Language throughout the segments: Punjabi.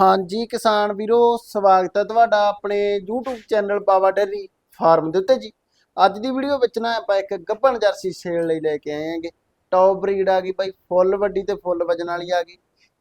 ਹਾਂਜੀ ਕਿਸਾਨ ਵੀਰੋ ਸਵਾਗਤ ਹੈ ਤੁਹਾਡਾ ਆਪਣੇ YouTube channel Pawa dairy farm ਦੇ ਉੱਤੇ ਜੀ। ਅੱਜ ਦੀ ਵੀਡੀਓ ਵਿੱਚ ਨਾ ਆਪਾਂ ਇੱਕ ਗੱਭਣ ਜਰਸੀ ਸੇਲ ਲਈ ਲੈ ਕੇ ਆਏ ਹਾਂਗੇ। ਟੌਪ ਬਰੀਡ ਆ ਗਈ ਬਾਈ ਫੁੱਲ ਵੱਡੀ ਤੇ ਫੁੱਲ ਵਜਨ ਵਾਲੀ ਆ ਗਈ।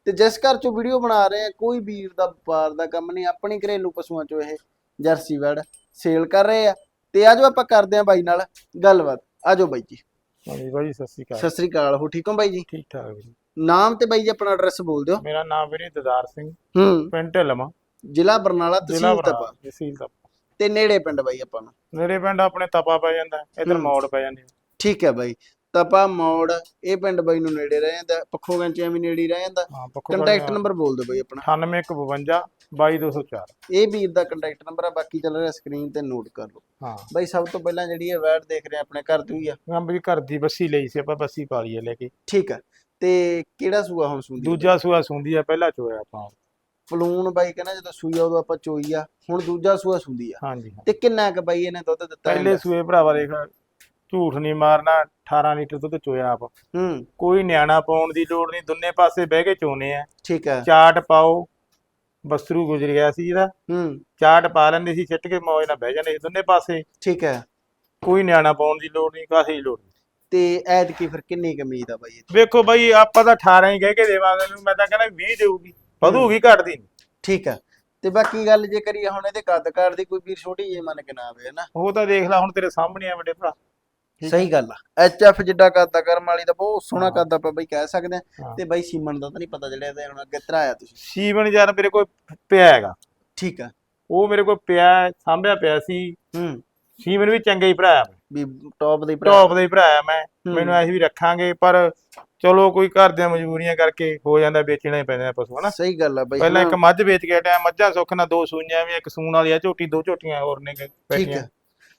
ਤੇ ਜਿਸ ਘਰ ਚੋਂ ਵੀਡੀਓ ਬਣਾ ਰਹੇ ਆ ਕੋਈ ਵੀਰ ਦਾ ਵਪਾਰ ਦਾ ਕੰਮ ਨਹੀਂ ਆਪਣੀ ਘਰੇਲੂ ਪਸ਼ੂਆਂ ਚੋਂ ਇਹ ਜਰਸੀ ਵੜ ਸੇਲ ਕਰ ਰਹੇ ਆ। ਤੇ ਆਜੋ ਆਪਾਂ ਕਰਦੇ ਆ ਬਾਈ ਨਾਲ ਗੱਲਬਾਤ। ਆਜੋ ਬਾਈ ਜੀ। ਹਾਂਜੀ ਬਾਈ ਸਤਿ ਸ਼੍ਰੀ ਅਕਾਲ। ਸਤਿ ਸ੍ਰੀ ਅਕਾਲ ਹੋ ਠੀਕ ਹੋ ਬਾਈ ਜੀ? ਠੀਕ ਠਾਕ ਵੀਰੇ ਨਾਮ ਤੇ ਬਾਈ ਜੀ ਆਪਣਾ ਐਡਰੈਸ ਬੋਲ ਦਿਓ। ਮੇਰਾ ਨਾਮ ਵੀਰੇ ਦਦਾਰ ਸਿੰਘ। ਹੂੰ। ਪਿੰਡ ਢਿਲਮਾ ਜ਼ਿਲ੍ਹਾ ਬਰਨਾਲਾ ਜ਼ਿਲ੍ਹਾ ਤਹਿਸੀਲ ਤਪਾ। ਬਰਨਾਲਾ ਤਹਿਸੀਲ ਤਪਾ। ਤੇ ਨੇੜੇ ਪਿੰਡ ਬਾਈ ਆਪਾਂ ਨੂੰ। ਮੇਰੇ ਪਿੰਡ ਆਪਣੇ ਤਪਾ ਪੈ ਜਾਂਦਾ ਇਧਰ ਹੂੰ। ਮੋੜ ਪੈ ਜਾਂਦੀ ਠੀਕ ਹੈ ਬਾਈ। ਤਪਾ ਮੋੜ ਇਹ ਪਿੰਡ ਬਾਈ ਨੂੰ ਨੇੜੇ ਰਹਿ ਜਾਂਦਾ। ਪੱਖੋ ਗੰਚਿਆਂ ਵੀ ਨੇੜੇ ਹੀ ਰਹਿ ਜਾਂਦਾ। ਹਾਂ ਕੰਟੈਕਟ ਨੰਬਰ ਬੋਲ ਦਿਓ ਬਾਈ ਆਪਣਾ। 9852 22204 ਇਹ ਵੀਰ ਦਾ ਕੰਟੈਕਟ ਨੰਬਰ ਆ ਬਾਕੀ ਚੱਲ ਰਿਹਾ ਸਕਰੀਨ ਤੇ ਨੋਟ ਕਰ ਲਓ। ਹਾਂ। ਬਾਈ ਸਭ ਤੋਂ ਪਹਿਲਾਂ ਜਿਹੜੀ ਇਹ ਵੈਟ ਦੇਖ ਰਹੇ ਆ ਆਪਣੇ ਘਰ ਤੋਂ ਹੀ ਆ। ਮੈਂ ਵੀ ਘਰ ਦੀ ਬੱਸੀ ਲਈ ਸੀ ਆਪਾਂ ਬੱਸੀ ਪਾ ਲਈਏ ਲੈ ਕੇ। ਠੀਕ ਆ। ਤੇ ਕਿਹੜਾ ਸੂਆ ਹੁਣ ਸੁਣਦੀ ਦੂਜਾ ਸੂਆ ਸੁੰਦੀ ਆ ਪਹਿਲਾ ਚੋਇਆ ਆਪਾਂ। ਫਲੂਨ ਬਾਈ ਕਹਿੰਦਾ ਜਦੋਂ ਸੂਈ ਆ ਉਦੋਂ ਆਪਾਂ ਚੋਈ ਆ ਹੁਣ ਦੂਜਾ ਸੂਆ ਸੁੰਦੀ ਆ। ਹਾਂਜੀ ਹਾਂ। ਤੇ ਕਿੰਨਾ ਕੁ ਬਾਈ ਇਹਨੇ ਦੁੱਧ ਦਿੱਤਾ ਪਹਿਲੇ? ਸੂਏ ਭਰਾਵਾ ਦੇਖ ਝੂਠ ਨਹੀਂ ਮਾਰਨਾ 18 ਲੀਟਰ ਦੁੱਧ ਚੋਇਆ ਆਪ। ਹੂੰ। ਕੋਈ ਨਿਆਣਾ ਪਾਉਣ ਦੀ ਲੋੜ ਨਹੀਂ ਦੋਨੇ ਪਾਸੇ ਬਹਿ ਕੇ ਚੋਨੇ ਆ। ਠੀਕ ਆ। ਚਾਟ ਪਾਓ ਬਸਰੂ ਗੁਜ਼ਰ ਗਿਆ ਸੀ ਇਹਦਾ। ਹੂੰ। ਚਾਟ ਪਾ ਲੈਂਦੇ ਸੀ ਛਿੱਟ ਕੇ ਮੌਜ ਨਾਲ ਬਹਿ ਜਾਂਦੇ ਸੀ ਦੋਨੇ ਪਾਸੇ। ਠੀਕ ਹੈ ਕੋਈ ਨਿਆਣਾ ਪਾਉਣ ਦੀ ਲੋੜ ਨਹੀਂ ਕਾਸੇ ਦੀ ਲੋੜ ਨਹੀਂ। ਤੇ ਐਤਕੀ ਫਿਰ ਕਿੰਨੀ ਕੁ ਉਮੀਦ ਆ ਬਾਈ ਇਹਦੀ? ਵੇਖੋ ਬਾਈ ਆਪਾਂ ਤਾਂ 18 ਹੀ ਕਹਿ ਕੇ ਦੇਵਾਂਗੇ ਇਹਨੂੰ ਮੈਂ ਤਾਂ ਕਹਿੰਦਾ 20 ਦੇਊਗੀ ਵਧੂਗੀ ਘਟਦੀ ਨਹੀਂ ਠੀਕ ਆ। ਤੇ ਬਾਕੀ ਗੱਲ ਜੇ ਕਰੀਏ ਹੁਣ ਇਹਦੇ ਕੱਦ ਕਾਠ ਦੀ ਕੋਈ ਵੀਰ ਛੋਟੀ ਜਿਹੀ ਮੰਨ ਕੇ ਨਾ ਆਵੇ ਨਾ ਉਹ ਤਾਂ ਦੇਖ ਲੈ ਹੁਣ ਤੇਰੇ ਸਾਹਮਣੇ ਆ ਵੱਡੇ ਭਰਾ। ਸਹੀ ਗੱਲ ਆ। ਐਚ ਐਫ ਜਿੱਡਾ ਕੱਦ ਆ ਕਰਮ ਵਾਲੀ ਦਾ ਬਹੁਤ ਸੋਹਣਾ ਹਾਂ। ਕੱਦ ਆਪਾਂ ਬਈ ਕਹਿ ਸਕਦੇ ਆ। ਹਾਂ। ਤੇ ਬਾਈ ਸੀਮਨ ਦਾ ਤਾਂ ਨਹੀਂ ਪਤਾ ਜਿਹੜਾ ਇਹਦੇ ਹੁਣ ਅੱਗੇ ਧਰਾਇਆ ਤੁਸੀਂ। ਸੀਵਨ ਯਾਰ ਮੇਰੇ ਕੋਲ ਪਿਆ ਹੈਗਾ। ਠੀਕ ਆ। ਉਹ ਮੇਰੇ ਕੋਲ ਪਿਆ ਹੈ, ਸਾਂਭਿਆ ਪਿਆ ਸੀ। ਹੂੰ। ਸੀਵਨ ਵੀ ਚੰਗਾ ਹੀ ਭਰਾਇਆ ਮੈਂ ਵੀ ਟੌਪ ਦੇ ਭਰਾ। ਟੌਪ ਦਾ ਹੀ ਭਰਾਇਆ ਮੈਂ। ਮੈਨੂੰ ਐਸੀ ਵੀ ਰੱਖਾਂਗੇ ਪਰ ਚਲੋ ਕੋਈ ਘਰ ਦੀਆਂ ਮਜਬੂਰੀਆਂ ਕਰਕੇ ਹੋ ਜਾਂਦਾ ਵੇਚਣਾ ਹੀ ਪੈਂਦਾ ਪਸ਼ੂ ਹਨਾ। ਸਹੀ ਗੱਲ ਆ ਬਾਈ ਪਹਿਲਾਂ ਇੱਕ ਮੱਝ ਵੇਚ ਕੇ ਟਾਈਮ ਮੱਝਾਂ ਸੁੱਖ ਨਾਲ ਦੋ ਸੂਈਆਂ ਵੀ ਇੱਕ ਸੂਣ ਵਾਲੀ ਆ ਝੋਟੀ ਦੋ ਝੋਟੀਆਂ ਹੋਰ ਨੇ ਬੈਠੀਆਂ। ਹੈ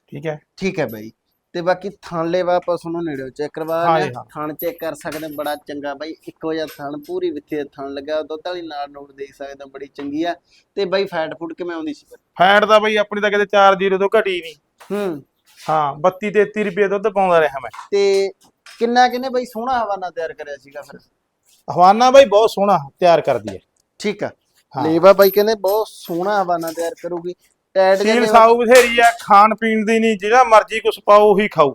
ਠੀਕ ਹੈ। ਠੀਕ ਹੈ ਬਾਈ। ਤੇ ਬਾਕੀ ਥਣ ਲੈਵਾ ਪਸ਼ੂ ਨੂੰ ਨੇੜਿਓ ਚੈੱਕ ਕਰਵਾ ਲਿਆ। ਥਣ ਚੈੱਕ ਕਰ ਸਕਦੇ ਬੜਾ ਚੰਗਾ ਬਾਈ। ਇੱਕੋ ਜਿਹਾ ਥਣ ਪੂਰੀ ਵਿੱਥੇ ਥਣ ਲੱਗਾ ਦੁੱਧ ਵਾਲੀ ਨਾੜ ਨੂੜ ਦੇਖ ਸਕਦੇ ਬੜੀ ਚੰਗੀ ਆ। ਤੇ ਬਾਈ ਫੈਟ ਫੂਡ ਕਿਵੇਂ ਆਉਂਦੀ ਸੀ? ਫੈਟ ਦਾ ਬਈ ਆਪਣੀ ਤਾਂ ਕਿਤੇ 4 ਤੋਂ ਘਟੀ ਨਹੀਂ। ਹੂੰ। ਹਾਂ 32 33 ਰੁਪਏ ਦੁੱਧ ਪਾਉਂਦਾ ਰਿਹਾ ਮੈਂ। ਤੇ ਕਿੰਨਾ ਕਿੰਨੇ ਬਾਈ ਸੋਹਣਾ ਹਵਾਨਾ ਤਿਆਰ ਕਰਿਆ ਸੀਗਾ ਫਿਰ? ਹਵਾਨਾ ਬਾਈ ਬਹੁਤ ਸੋਹਣਾ ਤਿਆਰ ਕਰਦੀ ਹੈ। ਠੀਕ ਆ। ਲੇਵਾ ਬਾਈ ਕਹਿੰਦੇ ਬਹੁਤ ਸੋਹਣਾ ਹਵਾਨਾ ਤਿਆਰ ਕਰੂਗੀ। ਟੈਟ ਦੇ ਸੀਲ ਸਾਊ ਬਥੇਰੀ ਆ ਖਾਣ ਪੀਣ ਦੀ ਨਹੀਂ ਜਿਹੜਾ ਮਰਜ਼ੀ ਕੁਛ ਪਾਓ ਉਹੀ ਖਾਊ।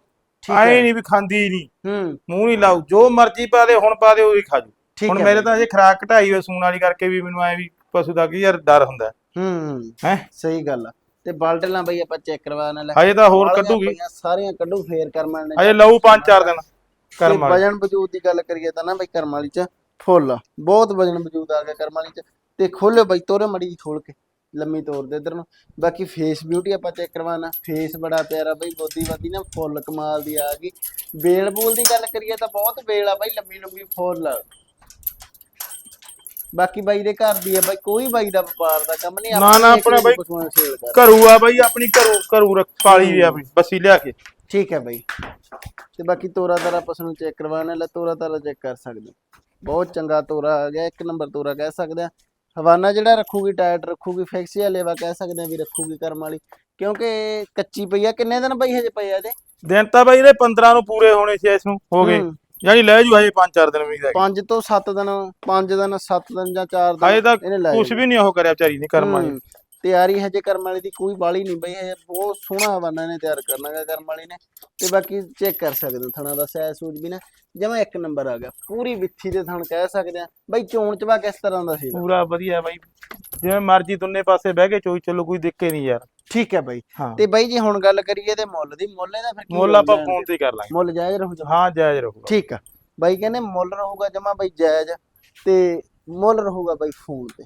ਐ ਹੈ ਨਹੀਂ ਵੀ ਖਾਂਦੀ ਨਹੀਂ। ਹੂੰ। ਮੂੰਹ ਨਹੀਂ ਲਾਊ ਜੋ ਮਰਜ਼ੀ ਪਾ ਦੇ ਹੁਣ ਪਾ ਦੇ ਉਹੀ ਖਾ ਜੂ। ਹੁਣ ਮੇਰੇ। ਤਾਂ ਅਜੇ ਖਰਾਕ ਘਟਾਈ ਹੋਈ ਸੂਣ ਵਾਲੀ ਕਰਕੇ ਵੀ ਮੈਨੂੰ ਐ ਵੀ ਪਸ਼ੂ ਦਾ ਕੀ ਯਾਰ ਡਰ ਹੁੰਦਾ। ਹੂੰ। ਹੈ? ਸਹੀ ਗੱਲ ਆ। ਤੇ ਬਾਲਟਲਾਂ ਬਾਈ ਆਪਾਂ ਚੈੱਕ ਕਰਵਾਣਾ ਲੈ ਹਜੇ ਤਾਂ ਹੋਰ ਕੱਢੂਗੀ। ਪਈਆਂ, ਸਾਰੀਆਂ ਕੱਢੂ ਫੇਰ ਕਰਮਾਂ ਨੇ ਹਜੇ ਲਊ 5-4 ਦਿਨ ਤੇ ਕਰਮ ਵਾਲੀ। ਵਜਨ ਵਜੂਦ ਦੀ ਗੱਲ ਕਰੀਏ ਤਾਂ ਨਾ ਬਈ ਕਰਮ ਵਾਲੀ ਚ ਫੁੱਲ। ਬਹੁਤ ਵਜਨ ਵਜੂਦ ਆ ਗਿਆ ਕਰਮ ਵਾਲੀ ਚ। ਤੇ ਖੋਲਿਓ ਬਈ ਤੋਰੇ ਮੜੀ ਜਿਹੀ ਖੋਲ ਕੇ ਲੰਮੀ ਤੋਰ ਦੇ ਇਧਰ ਨੂੰ। ਬਾਕੀ ਫੇਸ ਬਿਊਟੀ ਆਪਾਂ ਚੈੱਕ ਕਰਵਾਣਾ ਫੇਸ ਬੜਾ ਪਿਆਰਾ ਬਈ ਬੋਦੀ ਬਾਦੀ ਨਾ ਫੁੱਲ ਕਮਾਲ ਦੀ ਆ ਗਈ। ਬੇਲ ਬੂਲ ਦੀ ਗੱਲ ਕਰੀਏ ਤਾਂ ਬਹੁਤ ਬੇਲ ਆ ਬਈ ਲੰਮੀ ਲੰਮੀ ਫੁੱਲ। ਬਾਕੀ ਬਾਈ ਦੇ ਘਰ ਦੀ ਆ ਬਈ ਕੋਈ ਬਾਈ ਦਾ ਵਪਾਰ ਦਾ ਕੰਮ ਨਹੀਂ ਨਾ, ਨਾ, ਆਪਣਾ ਬਾਈ- ਘਰੂ ਆ ਬਾਈ ਆਪਣੀ ਘਰੂ ਘਰੂ ਰੱਖ ਪਾਲੀ ਵੀ ਆਪਣੀ ਬੱਸੀ ਲਿਆ ਕੇ। ਠੀਕ ਹੈ ਬਾਈ। ਤੇ ਬਾਕੀ ਤੋਰਾ ਤਾਰਾ ਆਪਾਂ ਨੂੰ ਚੈੱਕ ਕਰਵਾਉਣਾ ਲੈ ਤੋਰਾ ਤਾਰਾ ਚੈੱਕ ਕਰ ਸਕਦੇ। ਬਹੁਤ ਚੰਗਾ ਤੋਰਾ ਆ ਗਿਆ ਇੱਕ ਨੰਬਰ ਤੋਰਾ ਕਹਿ ਸਕਦੇ ਆ ਹਵਾਨਾ ਜਿਹੜਾ ਰੱਖੂਗੀ ਟਾਇਟ ਰੱਖੂਗੀ ਫਿਕਸੀਆ ਲੇਵਾ ਕਹਿ ਸਕਦੇ ਆ ਵੀ ਰੱਖੂਗੀ ਕਰਮ ਵਾਲੀ। ਕਿਉਂਕਿ ਕੱਚੀ ਪਈ ਆ ਕਿੰਨੇ ਦਿਨ ਬਾਈ ਹਜੇ ਪਈ ਆ ਇਹਦੇ? ਦਿਨ ਤਾਂ ਬਾਈ ਇਹਦੇ 15 ਨੂੰ ਪੂਰੇ ਹੋਣੇ ਸੀ ਇਸ ਨੂੰ ਹੋ ਗਏ। ਯਾਨੀ ਲੈ ਜੂ ਹਜੇ 5-4 ਦਿਨ ਵੀ ਦਾ ਪੰਜ ਤੋਂ 7 ਦਿਨ 5 ਦਿਨ 7 ਦਿਨ ਜਾਂ 4 ਦਿਨ ਹਜੇ ਤਾਂ ਕੁਝ ਵੀ ਨਹੀਂ ਉਹ ਕਰਿਆ ਵਿਚਾਰੀ ਨੇ ਕਰਮ ਵਾਲੀ। ਤਿਆਰੀ ਹਜੇ ਕਰਮ ਵਾਲੀ ਦੀ ਕੋਈ ਬਾਲੀ ਨਹੀਂ ਬਈ ਹਜੇ ਬਹੁਤ ਸੋਹਣਾ ਹਵਾਨਾ ਨੇ ਤਿਆਰ ਕਰਨਾਗਾ ਕਰਮ ਵਾਲੀ ਨੇ। ਤੇ ਬਾਕੀ ਚੈੱਕ ਕਰ ਸਕਦੇ ਹੋ ਥਣਾ ਦਾ ਸੈਜ ਸੂਜ ਵੀ ਨਾ। ਜਮਾ ਇੱਕ ਨੰਬਰ ਆ ਗਿਆ ਪੂਰੀ ਵਿੱਥੀ ਦੇ ਥਣ ਕਹਿ ਸਕਦੇ ਆ। ਬਈ ਚੋਣ ਚਵਾ ਕਿਸ ਤਰ੍ਹਾਂ ਦਾ ਸੀ ਪੂਰਾ ਵਧੀਆ ਬਾਈ। ਜਿਵੇਂ ਮਰਜ਼ੀ ਦੋਨੇ ਪਾਸੇ ਬਹਿ ਕੇ ਚੋਈ ਚੱਲੋ ਕੋਈ ਦਿੱਕੇ ਨਹੀਂ ਯਾਰ। ਠੀਕ ਹੈ ਬਈ। ਹਾਂ। ਤੇ ਬਈ ਜੇ ਹੁਣ ਗੱਲ ਕਰੀਏ ਤੇ ਮੁੱਲ ਦੀ ਮੁੱਲ ਇਹਦਾ ਫਿਰ ਕੀ ਮੁੱਲ ਆਪਾਂ ਹੋਊਗਾ? ਫੋਨ ਤੇ ਹੀ ਕਰ ਲਾਂਗੇ। ਮੁੱਲ ਜਾਇਜ਼ ਰਹੂ ਜਮਾਂ? ਹਾਂ ਜਾਇਜ਼ ਰਹੂਗਾ। ਠੀਕ ਆ। ਬਾਈ ਕਹਿੰਦੇ ਮੁੱਲ ਰਹੂਗਾ ਜਮਾ ਬਈ ਜਾਇਜ਼ ਤੇ ਮੁੱਲ ਰਹੂਗਾ ਬਈ ਫੋਨ ਤੇ।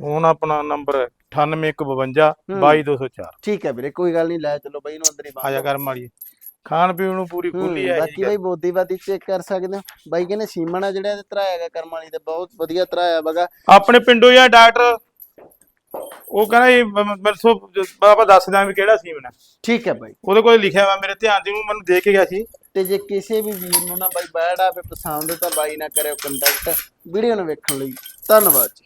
ਫੋਨ ਆਪਣਾ ਨੰਬਰ 9852 22204 ਠੀਕ ਹੈ ਵੀਰੇ ਕੋਈ ਗੱਲ ਨਹੀਂ ਲੈ ਚਲੋ ਬਈ ਇਹਨੂੰ ਅੰਦਰ ਹੀ ਆਜਾ ਬੰਦ ਕਰਮ ਵਾਲੀ। ਖਾਣ ਪੀਣ ਨੂੰ ਪੂਰੀ ਖੁੱਲੀ ਹੈ ਬਾਕੀ ਬਈ ਬੋਦੀ ਬਾਦੀ ਚੈੱਕ ਕਰ ਸਕਦੇ ਹੋ। ਬਾਈ ਕਹਿੰਦੇ ਸੀਮਨ ਆ ਜਿਹੜਾ ਇਹਦੇ ਧਰਾਇਆ ਗਿਆ ਕਰਮ ਵਾਲੀ ਤੇ ਬਹੁਤ ਵਧੀਆ ਧਰਾਇਆ ਬਗਾ। ਆਪਣੇ ਪਿੰਡੋਂ ਯਾ ਡਾਕਟਰ। ਉਹ ਕਹਿੰਦਾ ਜੀ ਮ- ਮ- ਮੇਰੇ ਸੋ ਬਾਬਾ ਦੱਸ ਦਿਆਂ ਵੀ ਕਿਹੜਾ ਸੀ ਮੈਨੂੰ ਠੀਕ ਹੈ ਬਾਈ। ਉਹਦੇ ਕੋਲ ਲਿਖਿਆ ਵਾ ਮੇਰੇ ਧਿਆਨ ਚ ਉਹਨੂੰ ਮੈਨੂੰ ਦੇ ਕੇ ਗਿਆ ਸੀ। ਤੇ ਜੇ ਕਿਸੇ ਵੀ ਵੀਰ ਨੂੰ ਨਾ ਬਾਈ ਬੈਡ ਆਵੇ ਪਸੰਦ ਤਾਂ ਬਾਈ ਨਾ ਕਰਿਓ ਕੰਟੈਕਟ ਵੀਡੀਓ ਨੂੰ ਵੇਖਣ ਲਈ ਧੰਨਵਾਦ ਜੀ।